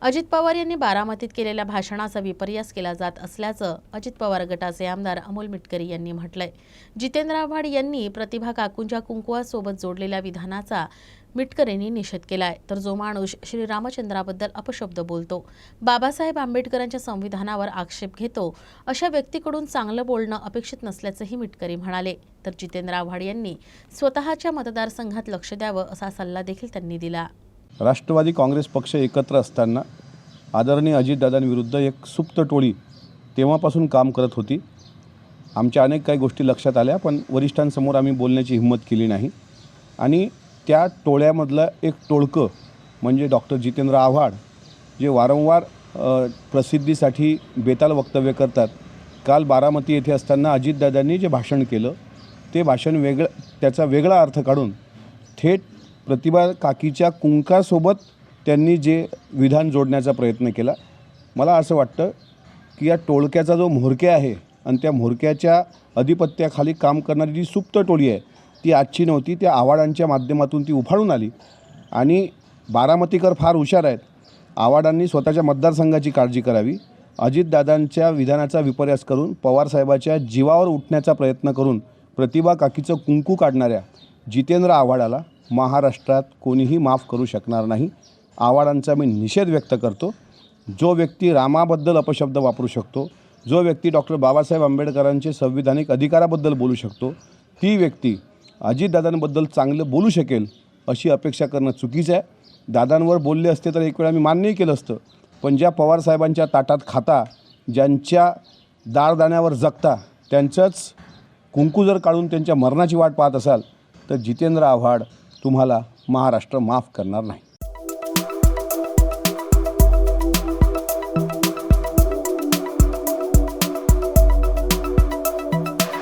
अजित पवार यांनी बारामतीत केलेल्या भाषणाचा विपर्यास केला जात असल्याचं अजित पवार गटाचे आमदार अमोल मिटकरी यांनी म्हटलंय. जितेंद्र आव्हाड यांनी प्रतिभा काकूंच्या कुंकुवासोबत जोडलेल्या विधानाचा मिटकरींनी निषेध केलाय. तर जो माणूस श्रीरामचंद्राबद्दल अपशब्द बोलतो बाबासाहेब आंबेडकरांच्या संविधानावर आक्षेप घेतो अशा व्यक्तीकडून चांगलं बोलणं अपेक्षित नसल्याचंही मिटकरी म्हणाले. तर जितेंद्र आव्हाड यांनी स्वतःच्या मतदारसंघात लक्ष द्यावं असा सल्ला देखील त्यांनी दिला. राष्ट्रवादी काँग्रेस पक्ष एकत्र असताना आदरणीय अजितदादांविरुद्ध एक सुप्त टोळी तेव्हापासून काम करत होती. आमच्या अनेक काही गोष्टी लक्षात आल्या पण वरिष्ठांसमोर आम्ही बोलण्याची हिंमत केली नाही. आणि त्या टोळ्यामधलं एक टोळकं म्हणजे डॉक्टर जितेंद्र आव्हाड जे वारंवार प्रसिद्धीसाठी बेताल वक्तव्य करतात. काल बारामती येथे असताना अजितदादांनी जे भाषण केलं ते भाषण वेगळं त्याचा वेगळा अर्थ काढून थेट प्रतिभा काकीच्या कुंकासोबत त्यांनी जे विधान जोडण्याचा प्रयत्न केला मला असं वाटतं की या टोळक्याचा जो म्होरक्या आहे आणि त्या म्होरक्याच्या अधिपत्याखाली काम करणारी जी सुप्त टोळी आहे ती आजची नव्हती त्या आवाडांच्या माध्यमातून ती उफाळून आली. आणि बारामतीकर फार हुशार आहेत. आवाडांनी स्वतःच्या मतदारसंघाची काळजी करावी. अजितदादांच्या विधानाचा विपर्यास करून पवारसाहेबाच्या जीवावर उठण्याचा प्रयत्न करून प्रतिभा काकीचं कुंकू काढणाऱ्या जितेंद्र आव्हाडाला महाराष्ट्रात कोणीही माफ करू शकणार नाही. आव्हाडांचा मी निषेध व्यक्त करतो. जो व्यक्ती रामाबद्दल अपशब्द वापरू शकतो जो व्यक्ती डॉक्टर बाबासाहेब आंबेडकरांचे संविधानिक अधिकाराबद्दल बोलू शकतो ती व्यक्ती अजितदादांबद्दल चांगलं बोलू शकेल अशी अपेक्षा करणं चुकीचं आहे. दादांवर बोलले असते तर एक वेळा मी मान्यही केलं असतं. पण ज्या पवारसाहेबांच्या ताटात खाता ज्यांच्या दारदाण्यावर जगता त्यांचंच कुंकू जर काढून त्यांच्या मरणाची वाट पाहत असाल तर जितेंद्र आव्हाड तुम्हाला महाराष्ट्र माफ करणार नाही.